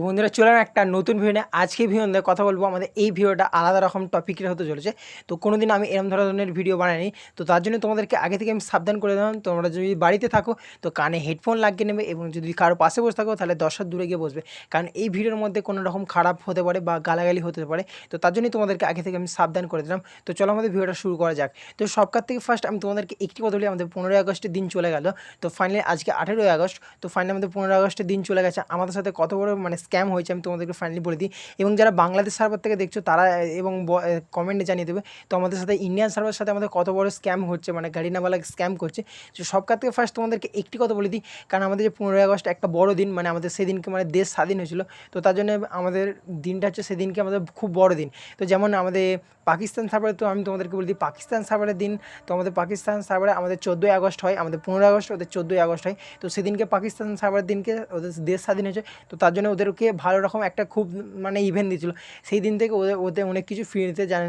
বন্ধুরা, চলে এলাম একটা নতুন ভিডিও নিয়ে। আজকে ভিডিও নিয়ে কথা বলব। আমাদের এই ভিডিওটা আলাদা রকম টপিকের হতে চলেছে। তো কোনোদিন আমি এরম ধরনের ভিডিও বানাইনি। তো তার জন্য তোমাদেরকে আগে থেকে আমি সাবধান করে দিলাম। তোমরা যদি বাড়িতে থাকো, তো কানে হেডফোন লাগিয়ে নেবে এবং যদি কারও পাশে বসে থাকো, তাহলে দশ হাত দূরে গিয়ে বসবে। কারণ এই ভিডিওর মধ্যে কোনো রকম খারাপ হতে পারে বা গালাগালি হতে পারে। তো তার জন্যই তোমাদেরকে আগে থেকে আমি সাবধান করে দিলাম। তো চলো আমাদের ভিডিওটা শুরু করা যাক। তো সবকার থেকে ফার্স্ট আমি তোমাদেরকে একটি কথা বলি। আমাদের পনেরোই আগস্টের দিন চলে গেল। তো ফাইনালি আজকে আঠেরোই আগস্ট। তো ফাইনালি আমাদের পনেরোই আগস্টের দিন চলে গেছে। আমাদের সাথে কত বড় মানে স্ক্যাম হয়েছে, আমি তোমাদেরকে ফাইনালি বলে দিই। এবং যারা বাংলাদেশ সার্ভার থেকে দেখছ, তারা, এবং কমেন্টে জানিয়ে দেবে। তো আমাদের সাথে ইন্ডিয়ান সার্ভারের সাথে আমাদের কত বড় স্ক্যাম হচ্ছে মানে গাড়িনাওয়ালা স্ক্যাম করছে। তো সবকার থেকে ফার্স্ট তোমাদেরকে একটি কথা বলে দিই, কারণ আমাদের যে পনেরোই আগস্ট একটা বড় দিন মানে আমাদের সেদিনকে মানে দেশ স্বাধীন হয়েছিল। তো তার জন্য আমাদের দিনটা হচ্ছে সেদিনকে আমাদের খুব বড় দিন। তো যেমন আমাদের পাকিস্তান সার্ভারে তো আমি তোমাদেরকে বলে দিই, পাকিস্তান সার্ভারের দিন, তো আমাদের পাকিস্তান সার্ভারে আমাদের চোদ্দোই আগস্ট হয়, আমাদের পনেরোই আগস্ট, ওদের চোদ্দোই আগস্ট হয়। তো সেদিনকে পাকিস্তান সার্ভারের দিনকে ওদের দেশ স্বাধীন হয়েছে। তো তার জন্য ওদেরকে ভালো রকম একটা খুব মানে ইভেন্ট দিয়েছিল। সেই দিন থেকে ওদের ওদের অনেক কিছু ফ্রিতে জানা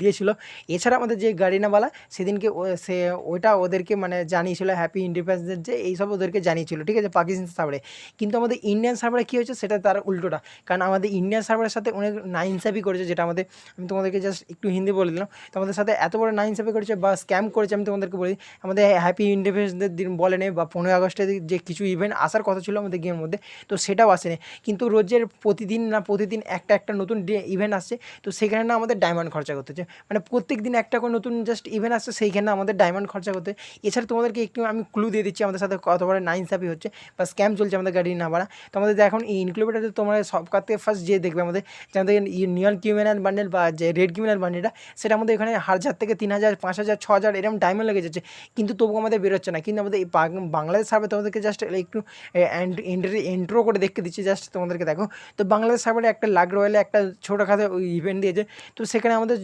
দিয়েছিল। এছাড়া আমাদের যে গাড়িনাওয়ালা, সেদিনকে সে ওইটা ওদেরকে মানে জানিয়েছিল হ্যাপি ইন্ডিপেন্ডেন্স ডে এইসব ওদেরকে জানিয়েছিল, ঠিক আছে? পাকিস্তান সার্ভারে কিন্তু আমাদের ইন্ডিয়ান সার্ভারে কী হয়েছে সেটা তার উল্টোটা। কারণ আমাদের ইন্ডিয়ান সার্ভারের সাথে অনেক নাইনসাফি করেছে, যেটা আমাদের, আমি তোমাদেরকে জাস্ট একটু হিন্দি বলে দিলাম। তো আমাদের সাথে এত বড় নাইনসাফি করেছে বা স্ক্যাম করেছে, আমি তোমাদেরকে বলি আমাদের হ্যাপি ইন্ডিপেন্ডেন্সের দিন বলেনি বা পনেরোই আগস্টে যে কিছু ইভেন্ট আসার কথা ছিল আমাদের গেমের মধ্যে, তো সেটাও আসেনি। কিন্তু রোজের প্রতিদিন না প্রতিদিন একটা একটা নতুন ইভেন্ট আসছে তো সেখানে না আমাদের ডায়মন্ড খরচা করতে হচ্ছে। মানে প্রত্যেক দিন একটা করে নতুন জাস্ট ইভেন্ট আসছে, সেইখানে আমাদের ডায়মন্ড খরচা করতে এছাড়া তোমাদেরকে একটু আমি ক্লু দিয়ে দিচ্ছি, আমাদের সাথে কত বড় নাইন সাপি হচ্ছে, বা স্ক্যাম চলছে আমাদের গাড়ি না ভাড়া। তো আমাদের এখন এই ইনক্লুবেটারে তোমরা সব কার থেকে ফার্স্ট যে দেখবে আমাদের, যে আমাদের নিয়ন কিউমেনার বান্ডেল বা যে রেড কিউমেনার বান্ডেলটা সেটা আমাদের এখানে হাজার থেকে তিন হাজার, পাঁচ হাজার, ছ হাজার এরকম ডায়মন্ড লেগে যাচ্ছে। কিন্তু তবু আমাদের বেরোচ্ছে না। কিন্তু আমাদের এই বাংলাদেশ সার্ভে তোমাদেরকে জাস্ট একটু এন্ট্রি এন্ট্রো করে দেখতে দিচ্ছি জাস্ট তোমাদেরকে দেখো। তো বাংলাদেশ সার্ভারে একটা লাগ রয়েলে একটা ছোটোখাটো ইভেন্ট দিয়েছে। তো সেখানে আমাদের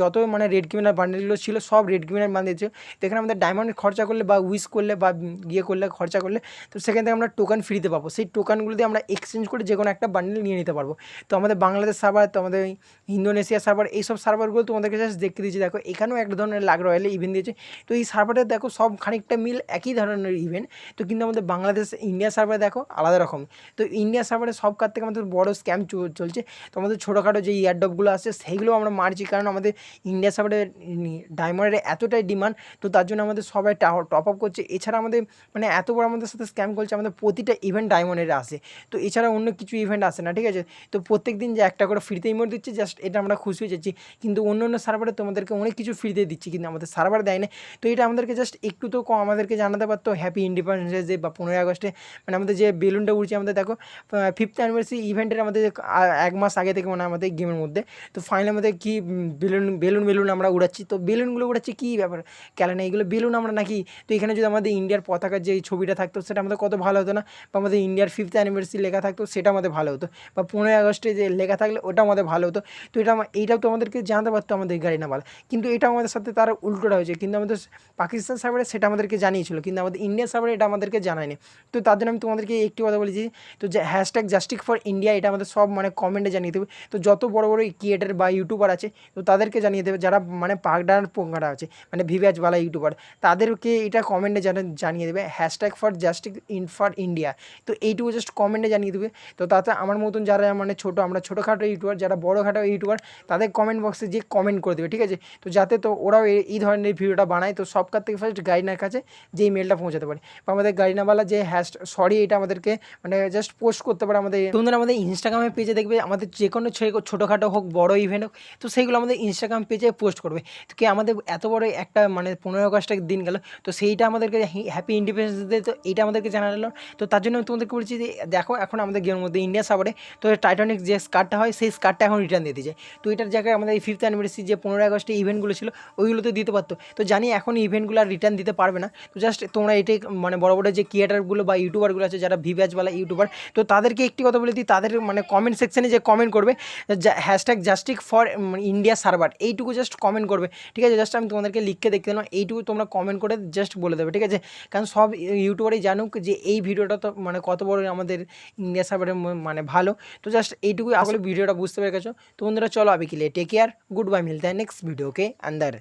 যত মানে রেড কিমিনার বান্ডেলগুলো ছিল, সব রেড কিমিনার বান্ডিয়েছে তো এখানে আমাদের ডায়মন্ড খরচা করলে বা উইস করলে বা গিয়ে করলে, খরচা করলে, তো সেখান থেকে আমরা টোকান ফ্রিতে পাবো। সেই টোকানগুলো দিয়ে আমরা এক্সচেঞ্জ করে যে কোনো একটা বান্ডেল নিয়ে নিতে পারব। তো আমাদের বাংলাদেশ সার্ভার তো আমাদের ইন্দোনেশিয়া সার্ভার এইসব সার্ভারগুলো তোমাদেরকে জাস্ট দেখতে দিচ্ছি দেখো, এখানেও এক ধরনের লাগ রয়েলে ইভেন্ট দিয়েছে। তো এই সার্ভারে দেখো, সব খানিকটা মিল একই ধরনের ইভেন্ট তো কিন্তু আমাদের বাংলাদেশ, ইন্ডিয়া সার্ভারে দেখো, আলাদা রকম। তো ইন্ডিয়া সার্ভারে সব কার থেকে আমাদের বড় স্ক্যাম চলছে। তো আমাদের ছোটোখাটো যে ইয়ারডপগুলো আছে সেইগুলো আমরা মারছি। কারণ আমাদের ইন্ডিয়া সার্ভারে ডায়মন্ডের এতটাই ডিমান্ড তো তার জন্য আমাদের সবাই টপ আপ করছে। এছাড়া আমাদের মানে এত বড় আমাদের সাথে স্ক্যাম করছে, আমাদের প্রতিটা ইভেন্ট ডায়মন্ডের আসে। তো এছাড়া অন্য কিছু ইভেন্ট আসে না, ঠিক আছে? তো প্রত্যেক দিন যে একটা করে ফ্রিতে ইমোট দিচ্ছে জাস্ট এটা আমরা খুশি হয়ে যাচ্ছি। কিন্তু অন্য অন্য সার্ভারে তোমাদেরকে অনেক কিছু ফ্রিতে দিচ্ছি, কিন্তু আমাদের সার্ভার দেয় না। তো এটা আমাদেরকে জাস্ট একটু তো আমাদেরকে জানাতে পারতো হ্যাপি ইন্ডিপেন্ডেন্স ডে বা পনেরোই আগস্টে। মানে আমাদের যে বেলুনটা উড়ছে আমাদের, দেখো ফিফথ অ্যানিভার্সারি ইভেন্টের আমাদের এক মাস আগে থেকে মানে আমাদের গেমের মধ্যে। তো ফাইনালি আমাদের কি বেলুন বেলুন বেলুন আমরা উড়াচ্ছি। তো বেলুনগুলো উড়াচ্ছি কী ব্যাপার? কেন এইগুলো বেলুন আমরা নাকি, তো এখানে যদি আমাদের ইন্ডিয়ার পতাকার যে ছবিটা থাকতো, সেটা আমাদের কত ভালো হতো না? বা আমাদের ইন্ডিয়ার ফিফথ অ্যানিভার্সারি লেখা থাকতো, সেটা আমাদের ভালো হতো। বা পনেরোই আগস্টে যে লেখা থাকলে ওটা আমাদের ভালো হতো। তো এটা এইটাও তো আমাদেরকে জানাতে পারতো আমাদের গাড়ি না ভালো কিন্তু এটা আমাদের সাথে তার উল্টোটা হয়েছে। কিন্তু আমাদের পাকিস্তান সার্ভারে সেটা আমাদেরকে জানিয়েছিল। কিন্তু আমাদের ইন্ডিয়া সার্ভারে এটা আমাদেরকে জানায়নি। তো তার জন্য আমি তোমাদেরকে একটি কথা বলেছি তো যে হ্যাশট্যাগ জাস্টিক ফর ইন্ডিয়া এটা আমাদের সব মানে কমেন্টে জানিয়ে দেবে। তো যত বড় বড় ক্রিয়েটার বা ইউটিউবার আছে, তো তাদেরকে জানিয়ে দেবে, যারা মানে পাকডার পোঙ্গাটা আছে মানে ভিভ্যাজওয়ালা ইউটিউবার তাদেরকে এটা কমেন্টে জানিয়ে দেবে hashtag for justice in for India তো এইটুকু জাস্ট কমেন্টে জানিয়ে দেবে। তো তাতে আমার মতন যারা মানে ছোটো, আমরা ছোটোখাটো ইউটিউবার যারা বড়োখাটো ইউটিউবার তাদের কমেন্ট বক্সে যে কমেন্ট করে দেবে, ঠিক আছে? তো যাতে তো ওরাও এই- ধরনের ভিডিওটা বানায়, তো সব কার থেকে ফার্স্ট গাইডার কাছে যে মেলটা পৌঁছাতে পারে। বা আমাদের গাইডাওয়ালা যে হ্যাশ সরি এটা আমাদেরকে মানে জাস্ট পোস্ট করতে পারে আমাদের তোমরা আমাদের ইনস্টাগ্রামে পেজে দেখবে, আমাদের যে কোনো ছোটোখাটো হোক, বড় ইভেন্ট হোক, তো সেইগুলো আমাদের ইনস্টাগ্রাম পেজে পোস্ট করবে। তো কি আমাদের এত বড় একটা মানে পনেরো আগস্টের দিন গেল, তো সেইটা আমাদেরকে হ্যাপি ইন্ডিপেন্ডেন্স ডে তো এইটা আমাদেরকে জানালো। তো তার জন্য তোমাদেরকে বলছি যে, দেখো এখন আমাদের গেমের মধ্যে ইন্ডিয়া সাবারে তো টাইটানিক যে স্কার্টটা হয়, সেই স্কার্টটা এখন রিটার্ন দিতে যায় তো এটার জায়গায় আমাদের এই ফিফথ অ্যানিভার্সারি যে পনেরোই আগস্টে ইভেন্টগুলো ছিল ওইগুলো তো দিতে পারতো। তো জানি এখন ইভেন্টগুলো আর রিটার্ন দিতে পারবে না। তো জাস্ট তোমরা এটাই মানে বড় বড় যে ক্রিয়েটারগুলো বা ইউটিউবারগুলো আছে, যারা ভিভ্যাজওয়ালা ইউটিউবার তো তাদেরকে একটি কথা বলে দিই, তাদের মানে কমেন্ট সেকশানে যে কমেন্ট করবে hashtag justice for India server এইটুকু জাস্ট কমেন্ট করবে, ঠিক আছে? জাস্ট আমি তোমাদেরকে লিখকে দেখতে দিলাম, এইটুকু তোমরা কমেন্ট করে জাস্ট বলে দেবে, ঠিক আছে? কারণ সব ইউটিউবারই জানুক যে এই ভিডিওটা তো মানে কত বড় আমাদের ইন্ডিয়া সার্ভারের মানে ভালো। তো জাস্ট এইটুকুই, আসলে ভিডিওটা বুঝতে পেরে গেছো তো বন্ধুরা, চলো আবি কিলে টেক কেয়ার গুড বাই মিলতে নেক্সট ভিডিও কে আন্দার